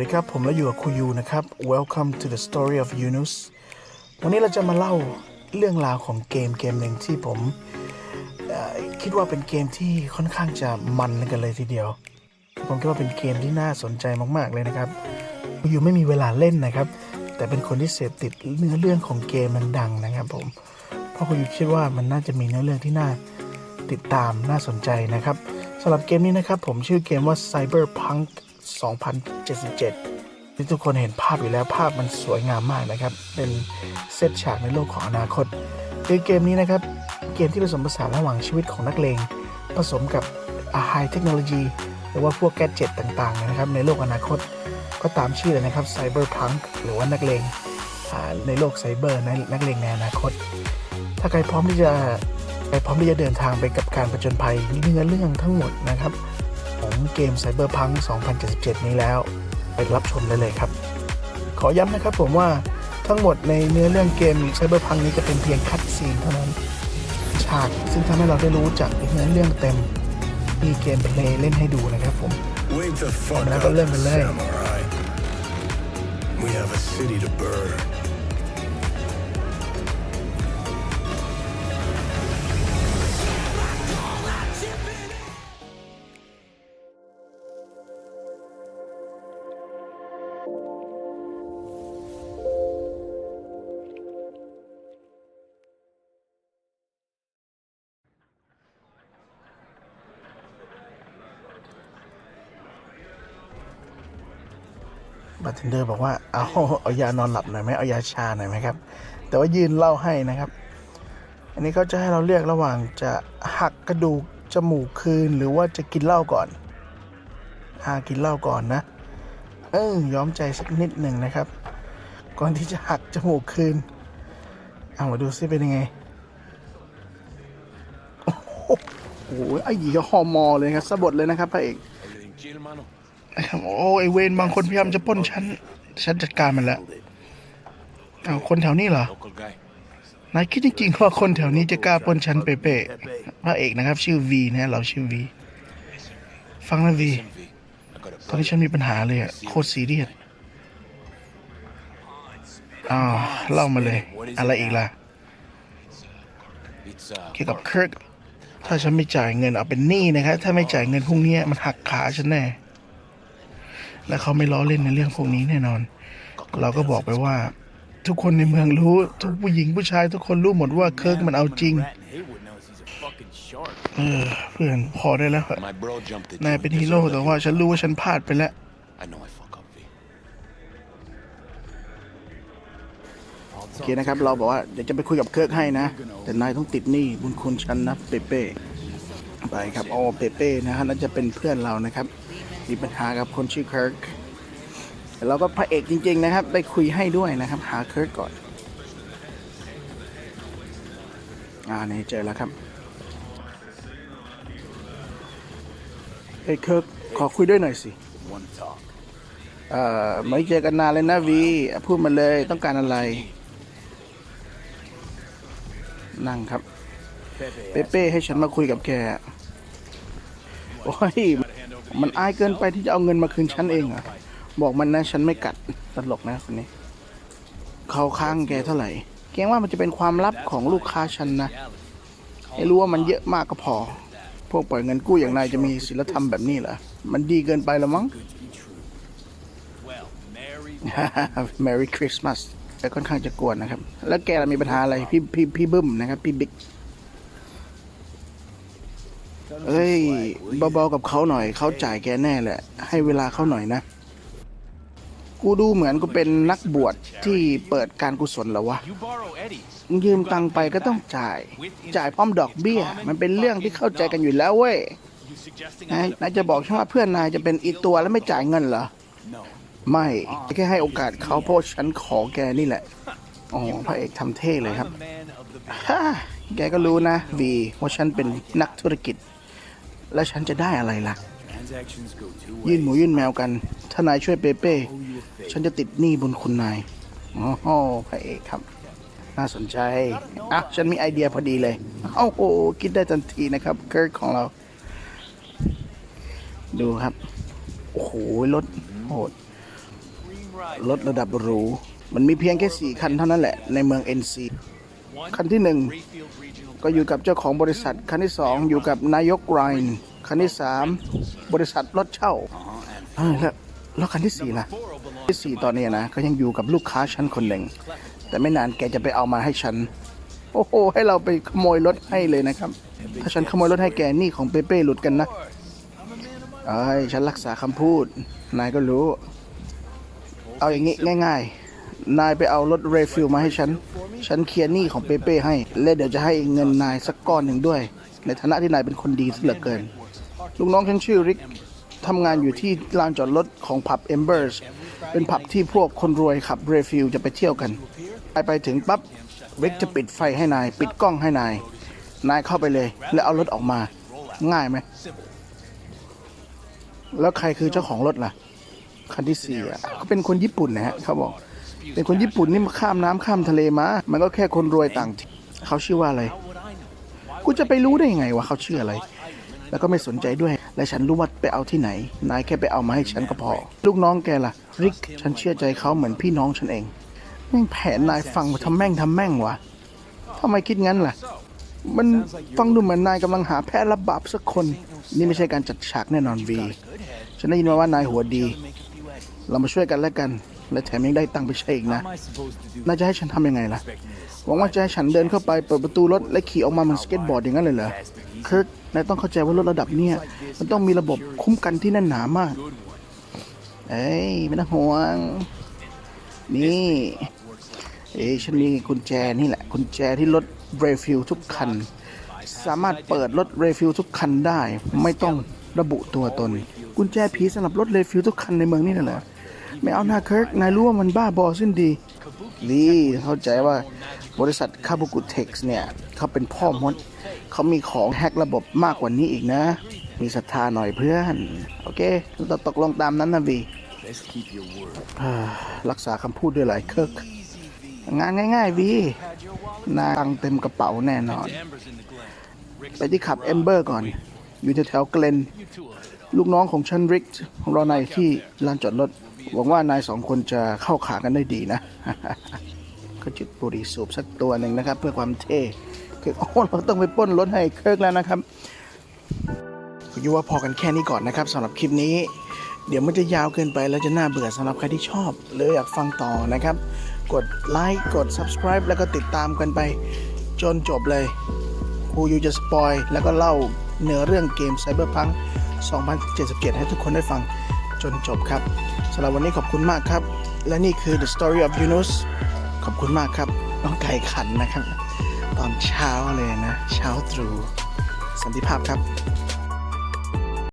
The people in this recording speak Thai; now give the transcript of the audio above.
สวัสดีครับ ผมแล้วอยู่กับครูยูนะครับ Welcome to the story of Yunus วันนี้เราจะมาเล่าเรื่องราวของเกมเกมหนึ่งที่ผมคิดว่าเป็นเกมที่ค่อนข้างจะมันกันเลยทีเดียว ผมคิดว่าเป็นเกมที่น่าสนใจมาก ๆ เลยนะครับครูยูไม่มีเวลาเล่นนะครับ แต่เป็นคนที่เสพติดเนื้อเรื่องของเกมดังๆนะครับผม เพราะครูยูคิดว่ามันน่าจะมีเนื้อเรื่องที่น่าติดตามน่าสนใจนะครับสำหรับเกมนี้นะครับผมชื่อเกมว่า Cyberpunk 2077 ที่ทุกคนเห็นภาพอยู่แล้วภาพมันสวยงามมากนะครับ เป็นเซตฉากในโลกของอนาคตคือเกมนี้นะครับ เกมที่ผสมผสานระหว่างชีวิตของนักเลง ผสมกับอาไฮเทคโนโลยี หรือว่าพวกแกจ็ตต่างๆนะครับ ในโลกอนาคตก็ตามชื่อเลยนะครับ Cyberpunk หรือว่านักเลงในโลกไซเบอร์ในนักเลงในอนาคต ถ้าใครพร้อมที่จะใครพร้อมที่จะเดินทางไปกับการผจญภัยเนื้อเรื่องทั้งหมดนะครับ เกม Cyberpunk 2077 นี้แล้ว ไปรับชมได้เลยครับ ขอย้ำนะครับผมว่าทั้งหมดในเนื้อเรื่องเกม Cyberpunk นี้จะเป็นเพียงคัดซีนเท่านั้น ฉากซึ่งทำให้เราได้รู้จักเนื้อเรื่องเต็ม มีเกมเพลย์เล่นให้ดูนะครับผม Wake the fuck Now up, go live and live. samurai. We have a city to burn. บาร์เทนเดอร์บอกว่าเอาเอายานอนหลับหน่อยไหมเอายาชาหน่อยไหมครับ แต่ว่ายืนเล่าให้นะครับ อันนี้เขาจะให้เราเลือกระหว่างจะหักกระดูกจมูกคืนหรือว่าจะกินเหล้าก่อนอากินเหล้าก่อนนะเออยอมใจสักนิดหนึ่งนะครับ ก่อนที่จะหักจมูกคืนเอามาดูซิเป็นยังไงโอ้โหโอ้หไอ้หยีก็ฮอมอเลยครับสะบดเลยนะครับพระเอก นะครับโอ้ไอเวนบางคนพยายามจะป้นฉัน ฉันจัดการมันแล้วเอาคนแถวนี้เหรอนายคิดจริงๆว่าคนแถวนี้จะกล้าป้นฉันเป๊ะๆพระเอกนะครับ ชื่อวีนะเราชื่อวี ฟังนะวี ตอนนี้ฉันมีปัญหาเลยอะโคตรซีเรียสอ้าวเล่ามาเลย อะไรอีกล่ะ เกี่ยวกับเคิร์กถ้าฉันไม่จ่ายเงินเอาเป็นหนี้นะครับ ถ้าไม่จ่ายเงินพวกนี้มันหักขาฉันแน่ และเขาไม่ล้อเล่นในเรื่องพวกนี้แน่นอน เราก็บอกไปว่า ทุกคนในเมืองรู้ ทุกผู้หญิงผู้ชายทุกคนรู้หมดว่าเคิร์กมันเอาจริง เออเพื่อนพอได้แล้ว my bro jumped the นายเป็นฮีโร่แต่ว่าฉันรู้ว่าฉันพลาดไปแล้วโอเคนะครับ เราบอกว่าเดี๋ยวจะไปคุยกับเคิร์กให้นะ แต่นายต้องติดหนี้บุญคุณฉันนะเปเป้ไปครับอ๋อเปเป้นะฮะน่าจะเป็นเพื่อนเรานะครับ มีปัญหากับคนชื่อเคิร์กแต่เราก็พระเอกจริง ๆ นะครับ ได้คุยให้ด้วยนะครับ หาเคิร์กก่อน อ่านี่เจอแล้วครับเฮ้ยเคิร์กขอคุยด้วยหน่อยสิเอ่อไม่เจอกันนานเลยนะวีพูดมาเลยต้องการอะไร นั่งครับ เปเป้ให้ฉันมาคุยกับแก โอ้ย มันอายเกินไปที่จะเอาเงินมาคืนฉันเองอะบอกมันนะฉันไม่กัดตลกนะคนนี้ เขาค้างแกเท่าไหร่ เกรงว่ามันจะเป็นความลับของลูกค้าฉันนะให้รู้ว่ามันเยอะมากก็พอ พวกปล่อยเงินกู้อย่างนายจะมีศีลธรรมแบบนี้เหรอ มันดีเกินไปล้วมั้ง Merry Christmas แต่ค่อนข้างจะกวนนะครับ แล้วแกมีปัญหาอะไร พี่พี่พี่บึ้มนะครับ พี่บิ๊ก เอ้ยเบาๆกับเขาหน่อยเขาจ่ายแกแน่แหละ ให้เวลาเขาหน่อยนะ กูดูเหมือนกูเป็นนักบวชที่เปิดการกุศลแล้ววะมึงยืมตังค์ไปก็ต้องจ่าย จ่ายพร้อมดอกเบี้ย มันเป็นเรื่องที่เข้าใจกันอยู่แล้วเว้ยนายนายจะบอกฉันว่าเพื่อนนายจะเป็นอีตัวแล้วไม่จ่ายเงินเหรอไม่แค่ให้โอกาสเขาเพราะฉันขอแกนี่แหละอ๋อพระเอกทำเท่เลยครับฮ่าแกก็รู้นะวีว่าฉันเป็นนักธุรกิจ แล้วฉันจะได้อะไรล่ะ Transactions go two ยื่น ways. หมูยื่นแมวกัน ถ้านายช่วยเปเป้ Owe you a favor. ฉันจะติดหนี้บุญคุณนายอ๋อพระเอกครับ น่าสนใจ อะ ฉันมีไอเดียพอดีเลยเอ้าโอ้คิดได้ทันทีนะครับ เกิร์กของเรา ดูครับ โอ้โห รถโหด รถระดับหรู มันมีเพียงแค่สี่คันเท่านั้นแหละ ในเมือง NC คันที่หนึ่ง Rayfield Regional ก็อยู่กับเจ้าของบริษัท คันที่สองอยู่กับนายกไรน์คันที่สามบริษัทรถเช่าเออแล้วแล้วคันที่สี่ล่ะ Four will belong ที่สี่ตอนเนี้ยนะ ก็ยังอยู่กับลูกค้าฉันคนหนึ่ง แต่ไม่นานแกจะไปเอามาให้ฉัน โอ้โห ให้เราไปขโมยรถให้เลยนะครับ ถ้าฉันขโมยรถให้แกหนี่ของเปเป้หลุดกันนะเอ้ยฉันรักษาคำพูด นายก็รู้ เอาอย่างงี้ง่าย ๆ นายไปเอารถเรฟิลมาให้ฉัน ฉันเคลียร์หนี้ของเปเป้ให้ และเดี๋ยวจะให้เงินนายสักก้อนหนึ่งด้วย ในฐานะที่นายเป็นคนดีเหลือเกิน ลูกน้องฉันชื่อริกทำงานอยู่ที่ลานจอดรถของผับ Embers เป็นผับที่พวกคนรวยขับเรฟิลจะไปเที่ยวกันไปไปถึงปั๊บริกจะปิดไฟให้นาย ปิดกล้องให้นาย นายเข้าไปเลย แล้วเอารถออกมา ง่ายไหม แล้วใครคือเจ้าของรถล่ะ คันที่สี่อะเขาเป็นคนญี่ปุ่นนะฮะเขาบอก เป็นคนญี่ปุ่นนี่มาข้ามน้ำข้ามทะเลมา มันก็แค่คนรวยต่างเขาชื่อว่าอะไร กูจะไปรู้ได้ยังไงว่าเขาชื่ออะไร แล้วก็ไม่สนใจด้วย และฉันรู้ว่าไปเอาที่ไหน นายแค่ไปเอามาให้ฉันก็พอ ลูกน้องแกล่ะ ริก ฉันเชื่อใจเขาเหมือนพี่น้องฉันเอง แม่งแผนนายฟังมาทำแม่งทำแม่งวะทำไมคิดงั้นล่ะ มันฟังดูเหมือนนายกำลังหาแพ้รับบาปสักคน นี่ไม่ใช่การจัดฉากแน่นอนวี ฉันได้ยินมาว่านายหัวดี เรามาช่วยกันแล้วกัน และแถมยังได้ตังค์ไปใช้อีกนะ Am I supposed to do นายจะให้ฉันทำยังไงล่ะ หวังว่าจะให้ฉันเดินเข้าไปเปิดประตูรถและขี่ออกมาเหมือนสเก็ตบอร์ดอย่างนั้นเลยเหรอเคิร์กนายต้องเข้าใจว่ารถระดับเนี้ยมันต้องมีระบบคุ้มกันที่แน่นหนามาก เอ้ยไม่ต้องห่วง นี่ เอ้ยฉันมีกุญแจนี่แหละกุญแจที่รถเรฟิลทุกคัน สามารถเปิดรถเรฟิลทุกคันได้ ไม่ต้องระบุตัวตน กุญแจผีสำหรับรถเรฟิลทุกคันในเมืองนี่น่ะเหรอ ไม่เอาหน้าเคิร์กนายรู้ว่ามันบ้าบอสิ้นดีนี่เข้าใจว่าบริษัทคาบุกุเท็กซ์เนี่ย เขาเป็นพ่อมด เขามีของแฮกระบบมากกว่านี้อีกนะ มีศรัทธาหน่อยเพื่อน โอเคเราตกลงตามนั้นนะวีรักษาคำพูดด้วยหลายเคิร์กงานง่ายๆวีนาตังเต็มกระเป๋าแน่นอน ไปที่ขับเอมเบอร์ก่อน อยู่แถวๆเกลน ลูกน้องของฉันริกรอนายที่ลานจอดรถ หวังว่านายสองคนจะเข้าขากันได้ดีนะ ก็จุดบุหรี่สูบสักตัวหนึ่งนะครับ เพื่อความเท่คือโอ้เราต้องไปป้นรถให้เคิร์กแล้วนะครับคุณยูว่าพอกันแค่นี้ก่อนนะครับสำหรับคลิปนี้ เดี๋ยวมันจะยาวเกินไปแล้วจะน่าเบื่อสำหรับใครที่ชอบหรืออยากฟังต่อนะครับ กดไลค์กด subscribe แล้วก็ติดตามกันไป จนจบเลยครูยูจะสปอยแล้วก็เล่าเนื้อเรื่องเกม Cyberpunk 2077 ให้ทุกคนได้ฟัง จนจบครับสำหรับวันนี้ขอบคุณมากครับ และนี่คือ The Story of Yunus ขอบคุณมากครับน้องไก่ขันนะครับ ตอนเช้าเลยนะ เช้าตรู่สันติภาพครับ